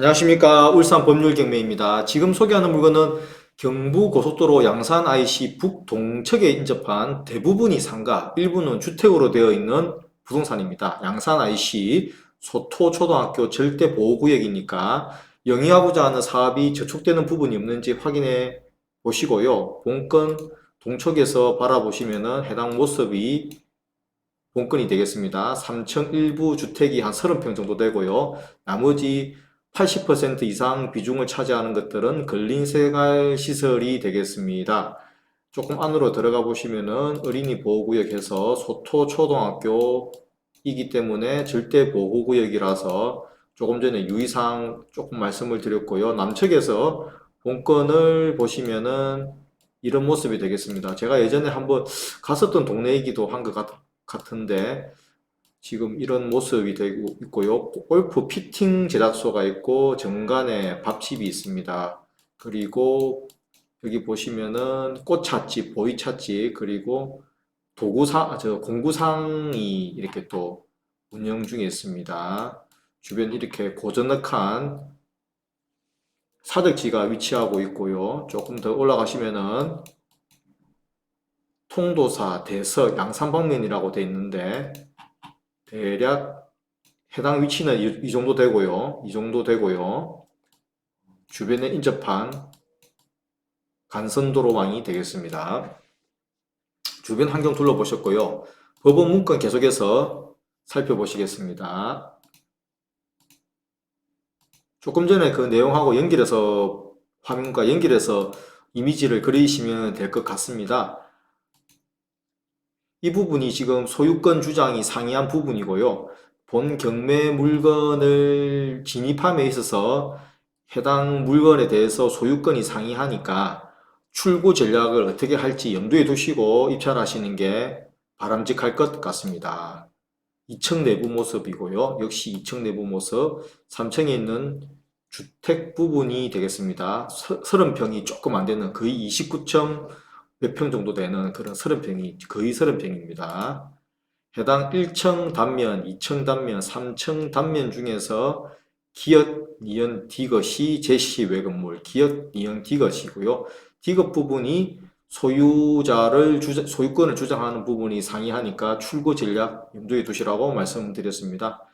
안녕하십니까 울산 법률경매입니다. 지금 소개하는 물건은 경부고속도로 양산 IC 북동척에 인접한 대부분이 상가, 일부는 주택으로 되어 있는 부동산입니다. 양산 IC 소토초등학교 절대보호구역이니까 영위하고자 하는 사업이 저촉되는 부분이 없는지 확인해 보시고요. 본건 동척에서 바라보시면은 해당 모습이 본건이 되겠습니다. 3층 일부 주택이 한 30평 정도 되고요. 나머지 80% 이상 비중을 차지하는 것들은 근린생활 시설이 되겠습니다. 조금 안으로 들어가 보시면은 어린이 보호구역에서 소토 초등학교이기 때문에 절대 보호구역이라서 조금 전에 유의사항 조금 말씀을 드렸고요. 남측에서 본건을 보시면은 이런 모습이 되겠습니다. 제가 예전에 한번 갔었던 동네이기도 한 것 같은데 지금 이런 모습이 되고 있고요. 골프 피팅 제작소가 있고 정관에 밥집이 있습니다. 그리고 여기 보시면은 꽃찻집, 보이찻집, 그리고 도구상, 저 공구상이 이렇게 또 운영 중에 있습니다. 주변 이렇게 고즈넉한 사덕지가 위치하고 있고요. 조금 더 올라가시면은 통도사, 대석, 양산방면이라고 되어 있는데 대략 해당 위치는 이, 이 정도 되고요. 이 정도 되고요. 주변에 인접한 간선도로망이 되겠습니다. 주변 환경 둘러보셨고요. 법원 문건 계속해서 살펴보시겠습니다. 조금 전에 그 내용하고 연결해서 화면과 연결해서 이미지를 그리시면 될 것 같습니다. 이 부분이 지금 소유권 주장이 상이한 부분이고요. 본 경매 물건을 진입함에 있어서 해당 물건에 대해서 소유권이 상이하니까 출고 전략을 어떻게 할지 염두에 두시고 입찰하시는 게 바람직할 것 같습니다. 2층 내부 모습이고요. 역시 2층 내부 모습, 3층에 있는 주택 부분이 되겠습니다. 30평이 조금 안 되는 거의 29점 몇 평 정도 되는 그런 30평이 거의 30평입니다. 해당 1층 단면, 2층 단면, 3층 단면 중에서 기엇, 니은, 디귿이 제시 외건물, 기엇, 니은, 디귿이고요. 디귿 부분이 소유자를 주장, 소유권을 주장하는 부분이 상이하니까 출고 전략 염두에 두시라고 말씀드렸습니다.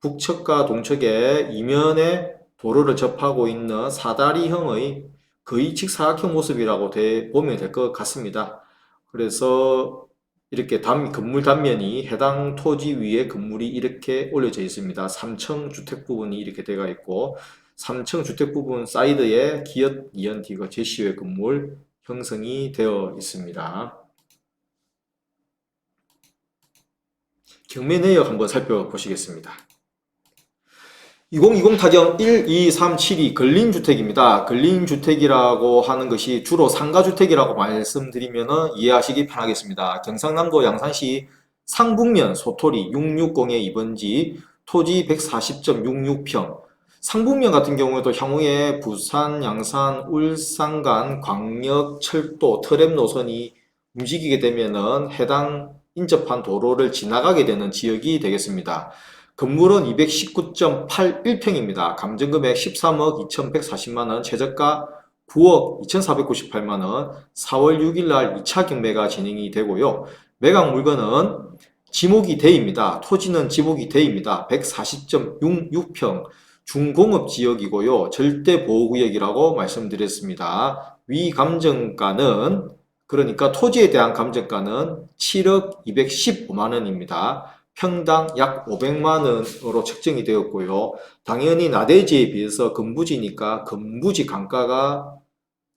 북측과 동측에 이면에 도로를 접하고 있는 사다리형의 거의 직사각형 모습이라고 돼, 보면 될 것 같습니다. 그래서 이렇게 단, 건물 단면이 해당 토지 위에 건물이 이렇게 올려져 있습니다. 3층 주택 부분이 이렇게 되어 있고 3층 주택 부분 사이드에 이연, 디귿, 제시외 건물 형성이 되어 있습니다. 경매 내역 한번 살펴보시겠습니다. 2020 타경 1, 2, 3, 7이 근린주택입니다. 근린주택이라고 하는 것이 주로 상가주택이라고 말씀드리면 이해하시기 편하겠습니다. 경상남도 양산시 상북면 소토리 660의 2번지 토지 140.66평 상북면 같은 경우에도 향후에 부산, 양산, 울산 간 광역, 철도, 트램 노선이 움직이게 되면은 해당 인접한 도로를 지나가게 되는 지역이 되겠습니다. 건물은 219.81평입니다. 감정금액 13억 2140만원, 최저가 9억 2498만원, 4월 6일날 2차 경매가 진행이 되고요. 매각 물건은 지목이 대입니다. 토지는 지목이 대입니다. 140.66평 중공업 지역이고요. 절대 보호구역이라고 말씀드렸습니다. 위 감정가는 그러니까 토지에 대한 감정가는 7억 215만 원입니다. 평당 약 500만 원으로 책정이 되었고요. 당연히 나대지에 비해서 금부지니까 금부지 강가가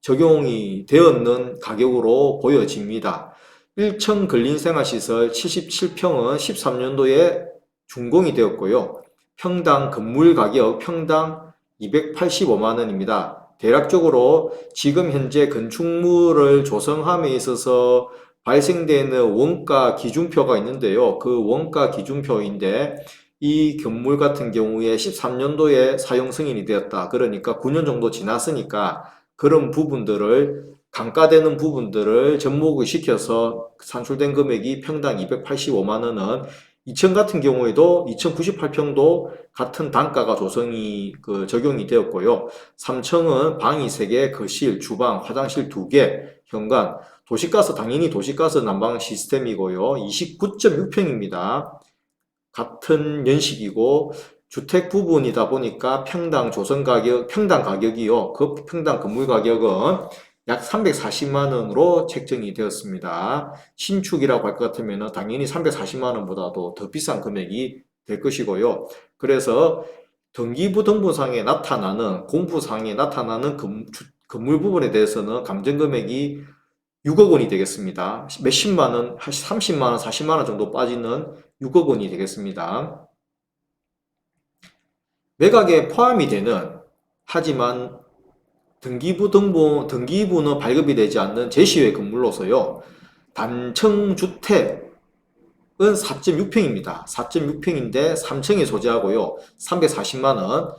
적용이 되었는 가격으로 보여집니다. 1층 근린생활시설 77평은 13년도에 준공이 되었고요. 평당 건물 가격 평당 285만 원입니다. 대략적으로 지금 현재 건축물을 조성함에 있어서 발생되는 원가 기준표가 있는데요. 그 원가 기준표인데 이 건물 같은 경우에 13년도에 사용 승인이 되었다. 그러니까 9년 정도 지났으니까 그런 부분들을 감가되는 부분들을 접목을 시켜서 산출된 금액이 평당 285만 원은 2층 같은 경우에도 2098평도 같은 단가가 조성이 그 적용이 되었고요. 3층은 방이 3개, 거실, 주방, 화장실 2개, 현관, 도시가스 당연히 도시가스 난방 시스템이고요. 29.6평입니다. 같은 연식이고 주택 부분이다 보니까 평당 조성 가격, 평당 가격이요. 그 평당 건물 가격은 약 340만 원으로 책정이 되었습니다. 신축이라고 할 것 같으면 당연히 340만 원보다도 더 비싼 금액이 될 것이고요. 그래서 등기부 등본상에 나타나는 공부상에 나타나는 금- 주- 건물 부분에 대해서는 감정 금액이 6억 원이 되겠습니다. 몇십만 원, 한 30만 원, 40만 원 정도 빠지는 6억 원이 되겠습니다. 매각에 포함이 되는 하지만 등기부 등본 등기부는 발급이 되지 않는 제시외 건물로서요. 단층 주택은 4.6평입니다. 4.6평인데 3층에 소재하고요. 340만 원.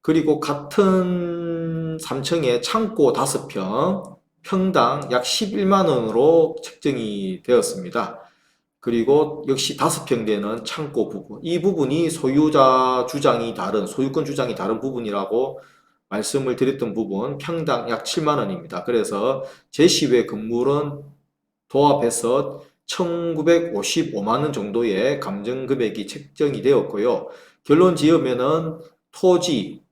그리고 같은 3층에 창고 5평, 평당 약 11만 원으로 책정이 되었습니다. 그리고 역시 5평 되는 창고 부분. 이 부분이 소유자 주장이 다른, 소유권 주장이 다른 부분이라고 말씀을 드렸던 부분, 평당 약 7만 원입니다. 그래서 제시외 건물은 도합해서 1955만 원 정도의 감정 금액이 책정이 되었고요. 결론 지으면은 토지,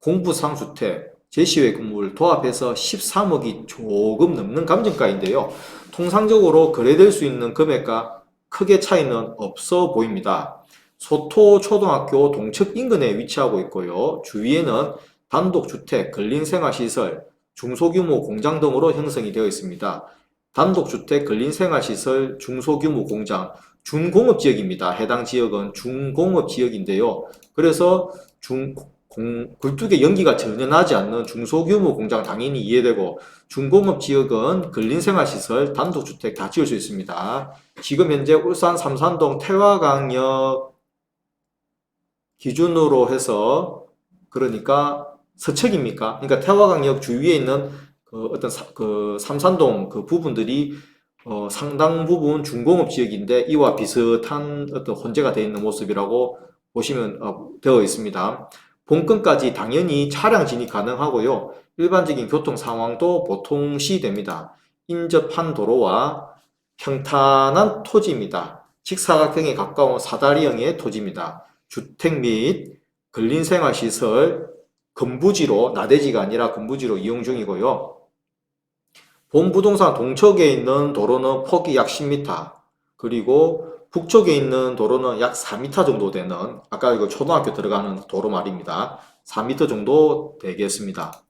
공부상주택, 제시외 건물 도합해서 13억이 조금 넘는 감정가인데요. 통상적으로 거래될 수 있는 금액과 크게 차이는 없어 보입니다. 소토 초등학교 동측 인근에 위치하고 있고요. 주위에는 단독주택, 근린생활시설, 중소규모 공장 등으로 형성이 되어 있습니다. 단독주택, 근린생활시설, 중소규모 공장, 준공업지역입니다. 해당 지역은 준공업지역인데요. 그래서 중, 공, 굴뚝에 연기가 전혀 나지 않는 중소규모 공장 당연히 이해되고 중공업 지역은 근린생활시설, 단독주택 다 지을 수 있습니다. 지금 현재 울산 삼산동 태화강역 기준으로 해서 그러니까 서측입니까? 그러니까 태화강역 주위에 있는 그 어떤 사- 그 삼산동 그 부분들이 어, 상당 부분 중공업 지역인데 이와 비슷한 어떤 혼재가 되어 있는 모습이라고 보시면 어, 되어 있습니다. 본건까지 당연히 차량 진입 가능하고요. 일반적인 교통 상황도 보통 시됩니다. 인접한 도로와 평탄한 토지입니다. 직사각형에 가까운 사다리형의 토지입니다. 주택 및 근린생활시설 건부지로 나대지가 아니라 건부지로 이용 중이고요. 본 부동산 동쪽에 있는 도로는 폭이 약 10m 그리고 북쪽에 있는 도로는 약 4m 정도 되는 아까 이거 초등학교 들어가는 도로 말입니다. 4m 정도 되겠습니다.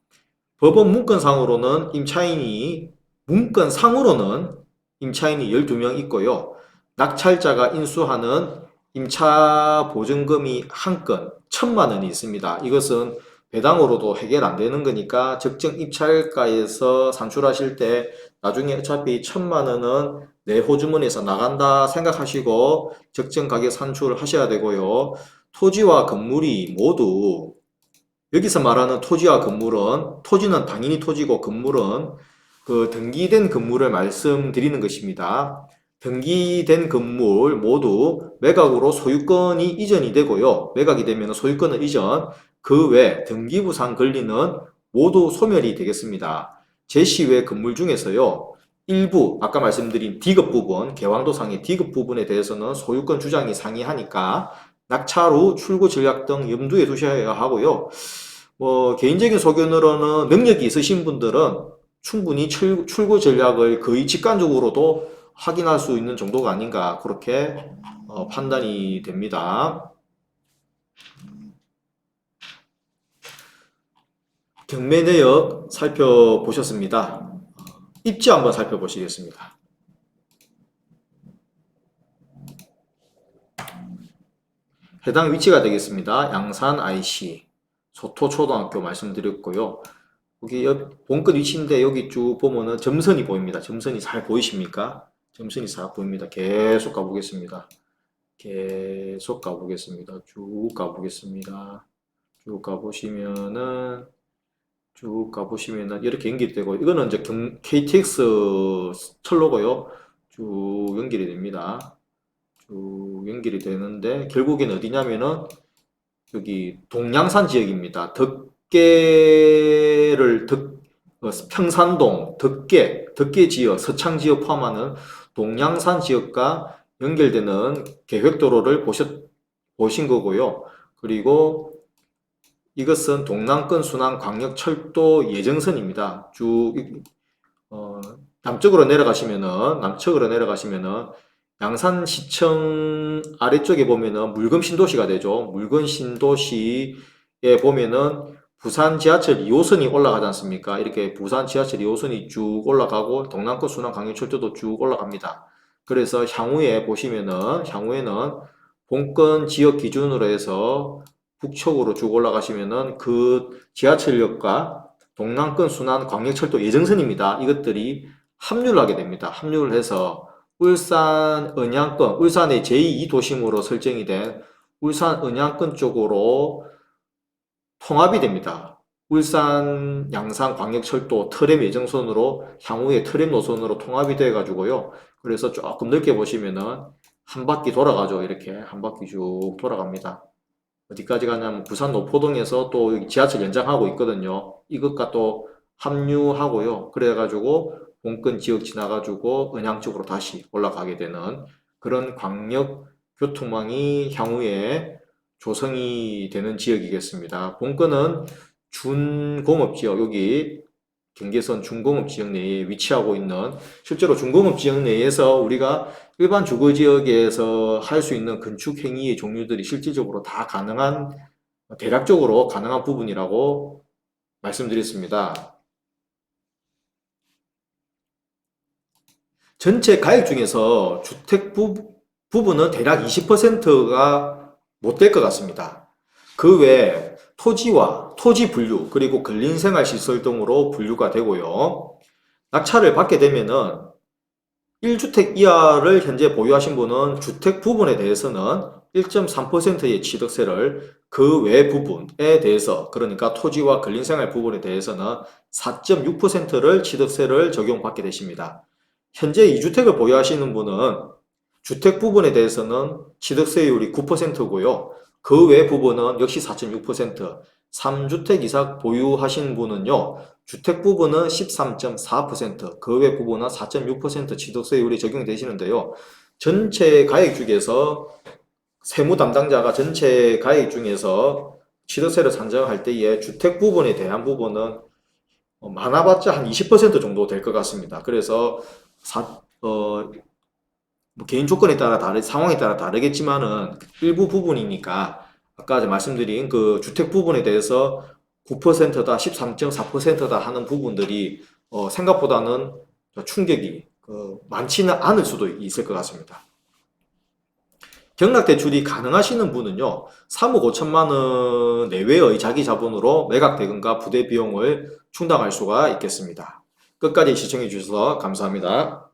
법원 문건상으로는 임차인이 문건상으로는 임차인이 12명 있고요. 낙찰자가 인수하는 임차 보증금이 한 건 천만 원이 있습니다. 이것은 배당으로도 해결 안 되는 거니까 적정 입찰가에서 산출하실 때 나중에 어차피 천만 원은 내 호주머니에서 나간다 생각하시고 적정 가격 산출을 하셔야 되고요. 토지와 건물이 모두 여기서 말하는 토지와 건물은 토지는 당연히 토지고 건물은 그 등기된 건물을 말씀드리는 것입니다. 등기된 건물 모두 매각으로 소유권이 이전이 되고요. 매각이 되면 소유권은 이전, 그 외 등기부상 권리는 모두 소멸이 되겠습니다. 제시외 건물 중에서요. 일부 아까 말씀드린 D급 부분, 개왕도상의 D급 부분에 대해서는 소유권 주장이 상이하니까 후 출고 전략 등 염두에 두셔야 하고요. 뭐 개인적인 소견으로는 능력이 있으신 분들은 충분히 출, 출고 전략을 거의 직관적으로도 확인할 수 있는 정도가 아닌가 그렇게 어, 판단이 됩니다. 경매 내역 살펴보셨습니다. 입지 한번 살펴보시겠습니다. 해당 위치가 되겠습니다. 양산 IC 소토초등학교 말씀드렸고요. 여기 옆 본끝 위치인데 여기 쭉 보면은 점선이 보입니다. 점선이 잘 보이십니까? 점선이 잘 보입니다. 계속 가보겠습니다. 계속 가보겠습니다. 쭉 가보겠습니다. 쭉 가보시면은 쭉 가보시면은 이렇게 연결이 되고 이거는 이제 경, KTX 철로고요. 쭉 연결이 됩니다. 쭉 연결이 되는데 결국엔 어디냐면은 여기 동양산 지역입니다. 덕계를 덕 어, 평산동, 덕계, 덕계 지역, 서창 지역 포함하는 동양산 지역과 연결되는 계획도로를 보셨, 보신 거고요. 그리고 이것은 동남권 순환 광역 철도 예정선입니다. 쭉 어, 남쪽으로 내려가시면은 남쪽으로 내려가시면은 양산시청 아래쪽에 보면은 물금 신도시가 되죠. 물금 신도시에 보면은 부산 지하철 2호선이 올라가지 않습니까? 이렇게 부산 지하철 2호선이 쭉 올라가고 동남권 순환 광역철도도 쭉 올라갑니다. 그래서 향후에 보시면은 향후에는 본권 지역 기준으로 해서 북쪽으로 쭉 올라가시면은 그 지하철역과 동남권 순환 광역철도 예정선입니다. 이것들이 합류를 하게 됩니다. 합류를 해서 울산 은양권, 울산의 제2도심으로 설정이 된 울산 은양권 쪽으로 통합이 됩니다. 울산 양산 광역철도 트램 예정선으로 향후에 트램 노선으로 통합이 돼 가지고요. 그래서 조금 넓게 보시면은 한 바퀴 돌아가죠. 이렇게 한 바퀴 쭉 돌아갑니다. 어디까지 가냐면 부산 노포동에서 또 지하철 연장하고 있거든요. 이것과 또 합류하고요. 그래가지고 본권 지역 지나가지고 은양 쪽으로 다시 올라가게 되는 그런 광역 교통망이 향후에 조성이 되는 지역이겠습니다. 본권은 준공업 지역, 여기 경계선 중공업 지역 내에 위치하고 있는 실제로 중공업 지역 내에서 우리가 일반 주거 지역에서 할 수 있는 건축 행위의 종류들이 실질적으로 다 가능한 대략적으로 가능한 부분이라고 말씀드렸습니다. 전체 가액 중에서 주택 부, 부분은 대략 20%가 못 될 것 같습니다. 그 외에 토지와 토지 분류 그리고 근린생활 시설 등으로 분류가 되고요. 낙찰을 받게 되면은 1주택 이하를 현재 보유하신 분은 주택 부분에 대해서는 1.3%의 취득세를 그 외 부분에 대해서 그러니까 토지와 근린생활 부분에 대해서는 4.6%를 취득세를 적용받게 되십니다. 현재 2주택을 보유하시는 분은 주택 부분에 대해서는 취득세율이 9%고요. 그 외 부분은 역시 4.6%, 3주택 이상 보유하신 분은요, 주택 부분은 13.4%, 그 외 부분은 4.6% 취득세율이 적용이 되시는데요. 전체 가액 중에서 세무 담당자가 전체 가액 중에서 취득세를 산정할 때에 주택 부분에 대한 부분은 어, 많아봤자 한 20% 정도 될 것 같습니다. 그래서 사, 어, 뭐 개인 조건에 따라 다르, 상황에 따라 다르겠지만은 일부 부분이니까 아까 말씀드린 그 주택 부분에 대해서 9%다, 13.4%다 하는 부분들이 어, 생각보다는 충격이 그 많지는 않을 수도 있을 것 같습니다. 경락 대출이 가능하시는 분은요, 3억 5천만 원 내외의 자기 자본으로 매각 대금과 부대 비용을 충당할 수가 있겠습니다. 끝까지 시청해 주셔서 감사합니다.